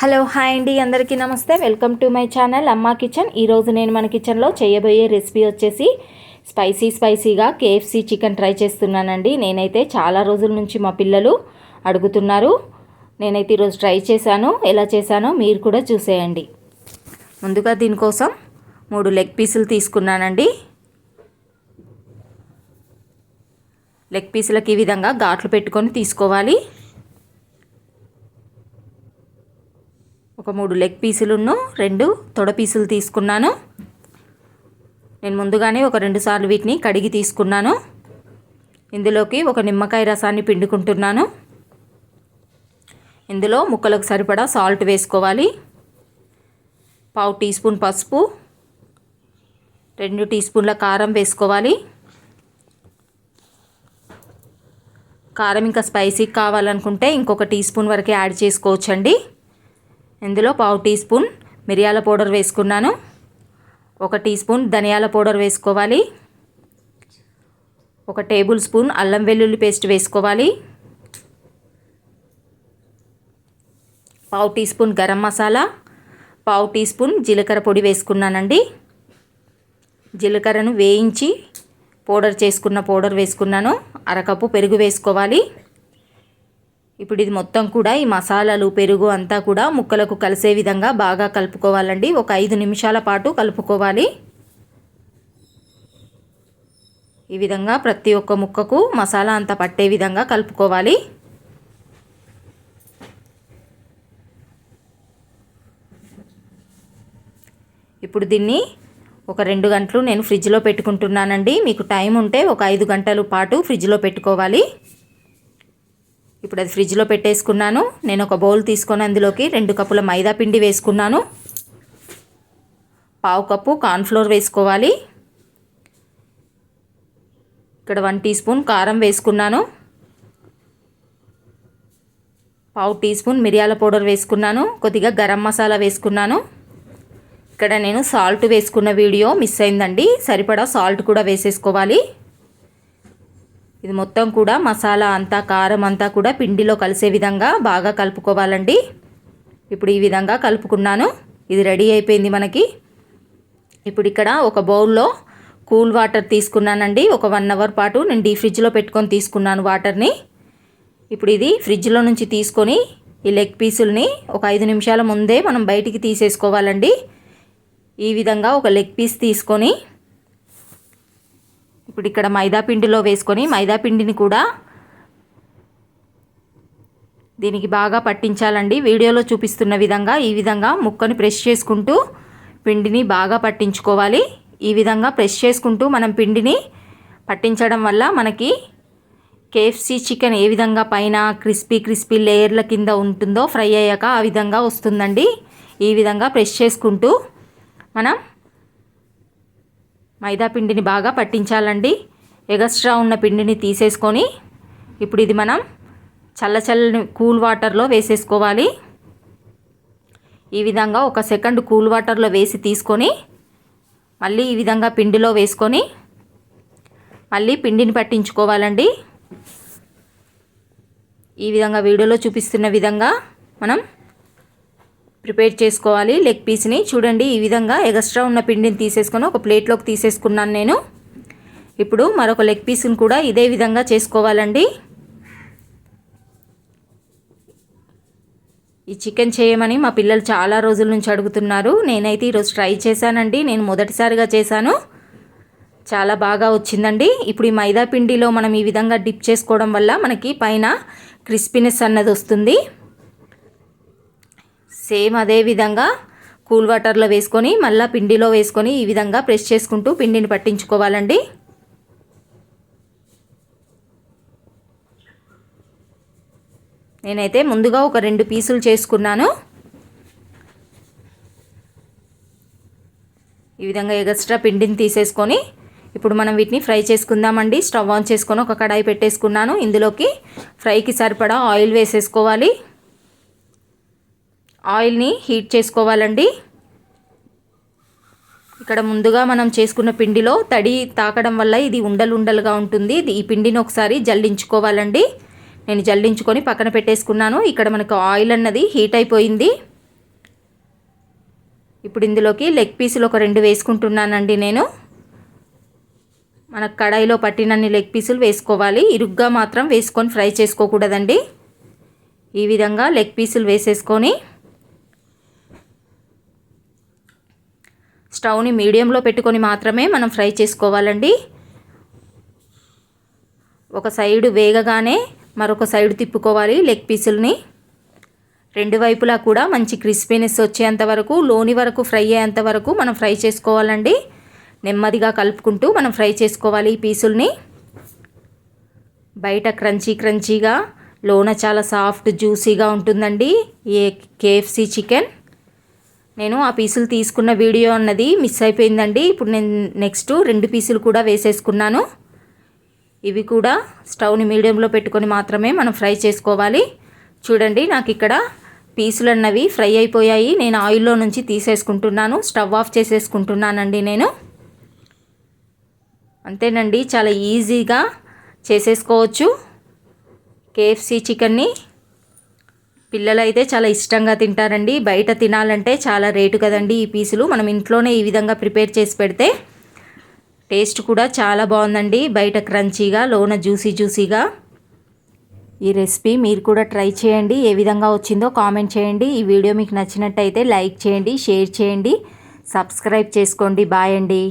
Hello hi అండి. అందరికీ నమస్తే. Welcome to my channel Amma kitchen. ఈరోజు నేను మన కిచెన్లో చేయబోయే రెసిపీ వచ్చేసి స్పైసీ స్పైసీగా కేఎఫ్సీ చికెన్ ట్రై చేస్తున్నానండి. నేనైతే చాలా రోజుల నుంచి మా పిల్లలు అడుగుతున్నారు. నేనైతే ఈరోజు ట్రై చేశాను. ఎలా చేశానో మీరు కూడా చూసేయండి. ముందుగా దీనికోసం మూడు లెగ్ పీసులు తీసుకున్నానండి. లెగ్ పీసులకి ఈ విధంగా ఘాట్లు పెట్టుకొని తీసుకోవాలి. ఒక మూడు లెగ్ పీసులును రెండు తొడ పీసులు తీసుకున్నాను. నేను ముందుగానే ఒక రెండు సార్లు వీటిని కడిగి తీసుకున్నాను. ఇందులోకి ఒక నిమ్మకాయ రసాన్ని పిండుకుంటున్నాను. ఇందులో ముక్కలకు సరిపడా సాల్ట్ వేసుకోవాలి. పావు టీ స్పూన్ పసుపు రెండు టీ స్పూన్ల కారం వేసుకోవాలి. కారం ఇంకా స్పైసీ కావాలనుకుంటే ఇంకొక టీ స్పూన్ వరకే యాడ్ చేసుకోవచ్చండి. ఇందులో పావు టీ స్పూన్ మిరియాల పౌడర్ వేసుకున్నాను. ఒక టీ స్పూన్ ధనియాల పౌడర్ వేసుకోవాలి. ఒక టేబుల్ స్పూన్ అల్లం వెల్లుల్లి పేస్ట్ వేసుకోవాలి. పావు టీ స్పూన్ గరం మసాలా పావు టీ స్పూన్ జీలకర్ర పొడి వేసుకున్నానండి. జీలకర్రను వేయించి పౌడర్ చేసుకున్న పౌడర్ వేసుకున్నాను. అరకప్పు పెరుగు వేసుకోవాలి. ఇప్పుడు ఇది మొత్తం కూడా ఈ మసాలాలు పెరుగు అంతా కూడా ముక్కలకు కలిసే విధంగా బాగా కలుపుకోవాలండి. ఒక ఐదు నిమిషాల పాటు కలుపుకోవాలి. ఈ విధంగా ప్రతి ఒక్క ముక్కకు మసాలా అంతా పట్టే విధంగా కలుపుకోవాలి. ఇప్పుడు దీన్ని ఒక రెండు గంటలు నేను ఫ్రిడ్జ్లో పెట్టుకుంటున్నానండి. మీకు టైం ఉంటే ఒక ఐదు గంటల పాటు ఫ్రిడ్జ్లో పెట్టుకోవాలి. ఇప్పుడు అది ఫ్రిడ్జ్లో పెట్టేసుకున్నాను. నేను ఒక బౌల్ తీసుకొని అందులోకి రెండు కప్పుల మైదా పిండి వేసుకున్నాను. పావు కప్పు కార్న్ఫ్లోర్ వేసుకోవాలి. ఇక్కడ వన్ టీ స్పూన్ కారం వేసుకున్నాను. పావు టీ స్పూన్ మిరియాల పౌడర్ వేసుకున్నాను. కొద్దిగా గరం మసాలా వేసుకున్నాను. ఇక్కడ నేను సాల్ట్ వేసుకున్న వీడియో మిస్ అయిందండి. సరిపడా సాల్ట్ కూడా వేసేసుకోవాలి. ఇది మొత్తం కూడా మసాలా అంతా కారం అంతా కూడా పిండిలో కలిసే విధంగా బాగా కలుపుకోవాలండి. ఇప్పుడు ఈ విధంగా కలుపుకున్నాను. ఇది రెడీ అయిపోయింది మనకి. ఇప్పుడు ఇక్కడ ఒక బౌల్లో కూల్ వాటర్ తీసుకున్నానండి. ఒక వన్ అవర్ పాటు నేను డీ ఫ్రిడ్జ్లో పెట్టుకొని తీసుకున్నాను వాటర్ని. ఇప్పుడు ఇది ఫ్రిడ్జ్లో నుంచి తీసుకొని ఈ లెగ్ పీసుల్ని ఒక ఐదు నిమిషాల ముందే మనం బయటికి తీసేసుకోవాలండి. ఈ విధంగా ఒక లెగ్ పీస్ తీసుకొని ఇప్పుడు ఇక్కడ మైదా పిండిలో వేసుకొని మైదాపిండిని కూడా దీనికి బాగా పట్టించాలండి. వీడియోలో చూపిస్తున్న విధంగా ఈ విధంగా ముక్కని ప్రెస్ చేసుకుంటూ పిండిని బాగా పట్టించుకోవాలి. ఈ విధంగా ప్రెస్ చేసుకుంటూ మనం పిండిని పట్టించడం వల్ల మనకి కేఎఫ్సి చికెన్ ఏ విధంగా పైన క్రిస్పీ క్రిస్పీ లేయర్ల కింద ఉంటుందో ఫ్రై అయ్యాక ఆ విధంగా వస్తుందండి. ఈ విధంగా ప్రెస్ చేసుకుంటూ మనం మైదా పిండిని బాగా పట్టించాలండి. ఎగస్ట్రా ఉన్న పిండిని తీసేసుకొని ఇప్పుడు ఇది మనం చల్లచల్లని కూల్ వాటర్లో వేసేసుకోవాలి. ఈ విధంగా ఒక సెకండ్ కూల్ వాటర్లో వేసి తీసుకొని మళ్ళీ ఈ విధంగా పిండిలో వేసుకొని మళ్ళీ పిండిని పట్టించుకోవాలండి. ఈ విధంగా వీడియోలో చూపిస్తున్న విధంగా మనం ప్రిపేర్ చేసుకోవాలి. లెగ్ పీస్ని చూడండి ఈ విధంగా ఎగస్ట్రా ఉన్న పిండిని తీసేసుకొని ఒక ప్లేట్లోకి తీసేసుకున్నాను నేను. ఇప్పుడు మరొక లెగ్ పీస్ని కూడా ఇదే విధంగా చేసుకోవాలండి. ఈ చికెన్ చేయమని మా పిల్లలు చాలా రోజుల నుంచి అడుగుతున్నారు. నేనైతే ఈరోజు ట్రై చేశానండి. నేను మొదటిసారిగా చేశాను. చాలా బాగా వచ్చిందండి. ఇప్పుడు ఈ మైదా పిండిలో మనం ఈ విధంగా డిప్ చేసుకోవడం వల్ల మనకి పైన క్రిస్పీనెస్ అన్నది వస్తుంది. సేమ్ అదే విధంగా కూల్ వాటర్లో వేసుకొని మళ్ళీ పిండిలో వేసుకొని ఈ విధంగా ప్రెస్ చేసుకుంటూ పిండిని పట్టించుకోవాలండి. నేనైతే ముందుగా ఒక రెండు పీసులు చేసుకున్నాను. ఈ విధంగా ఎగస్ట్రా పిండిని తీసేసుకొని ఇప్పుడు మనం వీటిని ఫ్రై చేసుకుందామండి. స్టవ్ ఆన్ చేసుకొని ఒక కడాయి పెట్టేసుకున్నాను. ఇందులోకి ఫ్రైకి సరిపడా ఆయిల్ వేసేసుకోవాలి. ఆయిల్ని హీట్ చేసుకోవాలండి. ఇక్కడ ముందుగా మనం చేసుకున్న పిండిలో తడి తాకడం వల్ల ఇది ఉండలు ఉండలుగా ఉంటుంది ఈ పిండిని ఒకసారి జల్లించుకోవాలండి నేను జల్లించుకొని పక్కన పెట్టేసుకున్నాను. ఇక్కడ మనకు ఆయిల్ అన్నది హీట్ అయిపోయింది. ఇప్పుడు ఇందులోకి లెగ్ పీసులు ఒక రెండు వేసుకుంటున్నానండి నేను. మన కడాయిలో పట్టినన్ని లెగ్ పీసులు వేసుకోవాలి. ఇరుగ్గా మాత్రం వేసుకొని ఫ్రై చేసుకోకూడదండి. ఈ విధంగా లెగ్ పీసులు వేసేసుకొని స్టవ్ని మీడియంలో పెట్టుకొని మాత్రమే మనం ఫ్రై చేసుకోవాలండి. ఒక సైడు వేగగానే మరొక సైడ్ తిప్పుకోవాలి లెగ్ పీసుల్ని. రెండు వైపులా కూడా మంచి క్రిస్పీనెస్ వచ్చేంత వరకు లోని వరకు ఫ్రై అయ్యేంత వరకు మనం ఫ్రై చేసుకోవాలండి. నెమ్మదిగా కలుపుకుంటూ మనం ఫ్రై చేసుకోవాలి ఈ పీసుల్ని. బయట క్రంచీ క్రంచీగా లోన చాలా సాఫ్ట్ జ్యూసీగా ఉంటుందండి. ఏ కేఎఫ్సి చికెన్. నేను ఆ పీసులు తీసుకున్న వీడియో అన్నది మిస్ అయిపోయిందండి. ఇప్పుడు నేను నెక్స్ట్ రెండు పీసులు కూడా వేసేసుకున్నాను. ఇవి కూడా స్టవ్ని మీడియంలో పెట్టుకొని మాత్రమే మనం ఫ్రై చేసుకోవాలి. చూడండి నాకు ఇక్కడ పీసులు అన్నవి ఫ్రై అయిపోయాయి. నేను ఆయిల్లో నుంచి తీసేసుకుంటున్నాను. స్టవ్ ఆఫ్ చేసేసుకుంటున్నానండి నేను. అంతేనండి చాలా ఈజీగా చేసేసుకోవచ్చు. కేఎఫ్సి చికెన్ని పిల్లలు అయితే చాలా ఇష్టంగా తింటారండి. బయట తినాలంటే చాలా రేటు కదండి ఈ పీసులు. మనం ఇంట్లోనే ఈ విధంగా ప్రిపేర్ చేసి పెడితే టేస్ట్ కూడా చాలా బాగుందండి. బయట క్రంచీగా లోన జ్యూసీ జ్యూసీగా. ఈ రెసిపీ మీరు కూడా ట్రై చేయండి. ఏ విధంగా వచ్చిందో కామెంట్ చేయండి. ఈ వీడియో మీకు నచ్చినట్టయితే లైక్ చేయండి షేర్ చేయండి. సబ్స్క్రైబ్ చేసుకోండి. బాయ్ అండి.